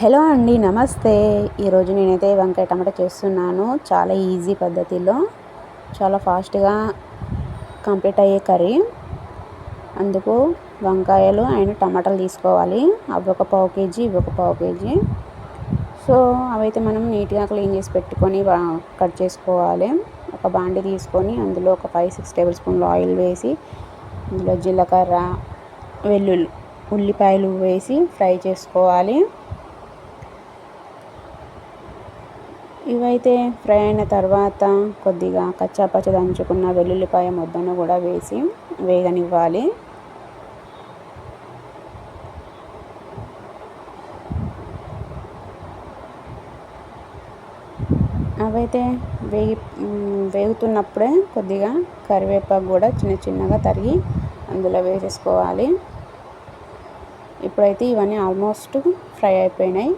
Hello అండి నమస్తే. ఈరోజు నేనైతే వంకాయ టమాటా చేస్తున్నాను. చాలా ఈజీ పద్ధతిలో. చాలా ఫాస్ట్గా కంప్లీట్ అయ్యే కర్రీ. అందుకు వంకాయలు అండ్ టమాటాలు తీసుకోవాలి. అవి ఒక పావు కేజీ ఇవి ఒక పావు కేజీ. సో అవైతే మనం నీట్గా క్లీన్ చేసి పెట్టుకొని కట్ చేసుకోవాలి. ఒక బాండి తీసుకొని అందులో ఒక ఫైవ్ సిక్స్ టేబుల్ స్పూన్లు ఆయిల్ వేసి అందులో జీలకర్ర వెల్లుల్లి ఉల్లిపాయలు వేసి ఫ్రై చేసుకోవాలి. ఇవైతే ఫ్రై అయిన తర్వాత కొద్దిగా కచ్చాపచ్చ దంచుకున్న వెల్లుల్లిపాయ ముద్దను కూడా వేసి వేగనివ్వాలి. అవైతే వేగి వేగుతున్నప్పుడే కొద్దిగా కరివేపాకు కూడా చిన్న చిన్నగా తరిగి అందులో వేసేసుకోవాలి. ఇప్పుడైతే ఇవన్నీ ఆల్మోస్ట్ ఫ్రై అయిపోయినాయి.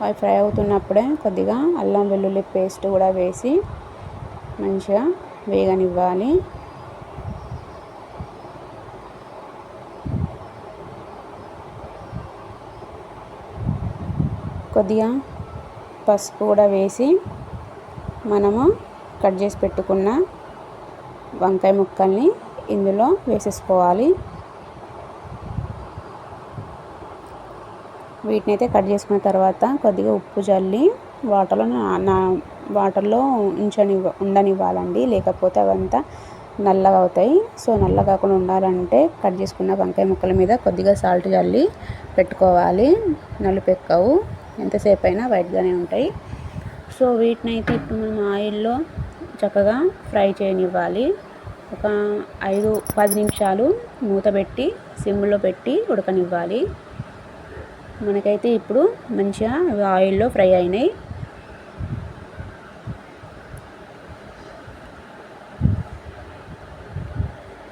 అవి ఫ్రై అవుతున్నప్పుడే కొద్దిగా అల్లం వెల్లుల్లి పేస్ట్ కూడా వేసి మంచిగా వేగనివ్వాలి. కొద్దిగా పసుపు కూడా వేసి మనము కట్ చేసి పెట్టుకున్న వంకాయ ముక్కల్ని ఇందులో వేసేసుకోవాలి. వీటిని అయితే కట్ చేసుకున్న తర్వాత కొద్దిగా ఉప్పు చల్లి వాటర్లో నా వాటర్లో ఉంచని ఉండనివ్వాలండి. లేకపోతే అవంతా నల్లగా అవుతాయి. సో నల్ల కాకుండా ఉండాలంటే కట్ చేసుకున్న వంకాయ ముక్కల మీద కొద్దిగా సాల్ట్ చల్లి పెట్టుకోవాలి. నలుపెక్కవు ఎంతసేపు అయినా వైట్గానే ఉంటాయి. సో వీటిని అయితే ఇప్పుడు మనం ఆయిల్లో చక్కగా ఫ్రై చేయనివ్వాలి. ఒక ఐదు పది నిమిషాలు మూత పెట్టి సిమ్లో పెట్టి ఉడకనివ్వాలి. మనకైతే ఇప్పుడు మంచిగా ఆయిల్లో ఫ్రై అయినాయి.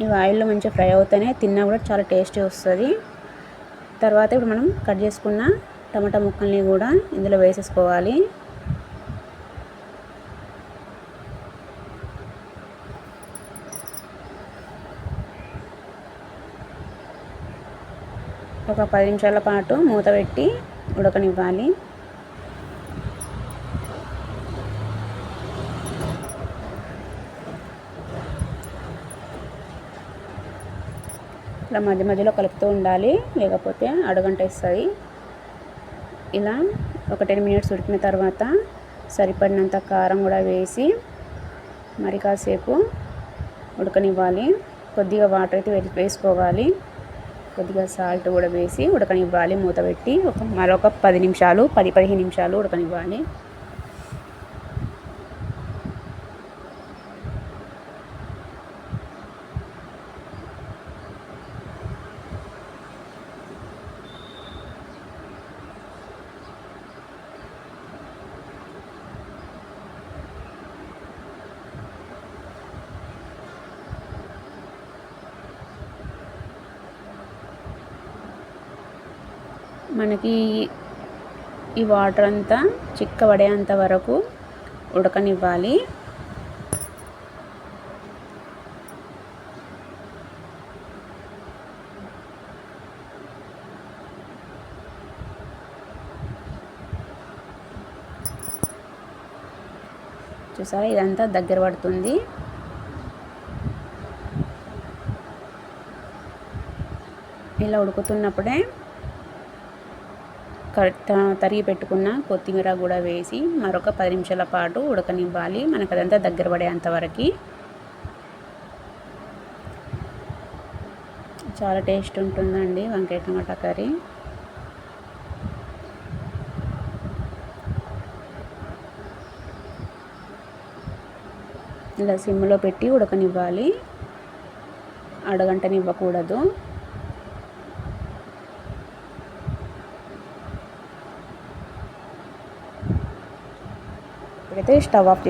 ఇవి ఆయిల్లో మంచిగా ఫ్రై అవుతానే తిన్నా కూడా చాలా టేస్టీ వస్తుంది. తర్వాత ఇప్పుడు మనం కట్ చేసుకున్న టమాటా ముక్కల్ని కూడా ఇందులో వేసేసుకోవాలి. ఒక పది నిమిషాల పాటు మూత పెట్టి ఉడకనివ్వాలి. ఇలా మధ్య మధ్యలో కలుపుతూ ఉండాలి. లేకపోతే అడుగంట ఇస్తుంది ఇలా ఒక టెన్ మినిట్స్ ఉడికిన తర్వాత సరిపడినంత కారం కూడా వేసి మరి కాసేపు ఉడకనివ్వాలి. కొద్దిగా వాటర్ అయితే వేసుకోవాలి. కొద్దిగా సాల్ట్ కూడా వేసి ఉడకనివ్వాలి మూత పెట్టి. ఒక మరొక పది నిమిషాలు పది పదిహేను నిమిషాలు ఉడకనివ్వాలి. మనకి ఈ వాటర్ అంతా చిక్కబడేంత వరకు ఉడకనివ్వాలి. చూసారా? ఇదంతా దగ్గర పడుతుంది. ఇలా ఉడుకుతున్నప్పుడే తరిగి పెట్టుకున్న కొత్తిమీర కూడా వేసి మరొక పది నిమిషాల పాటు ఉడకనివ్వాలి. మనకు అదంతా దగ్గర పడేంతవరకు చాలా టేస్ట్ ఉంటుందండి వంకాయ టమాటా కర్రీ. ఇలా సిమ్లో పెట్టి ఉడకనివ్వాలి. అడగంటనివ్వకూడదు. ఇప్పుడైతే స్టవ్ ఆఫ్ చేసి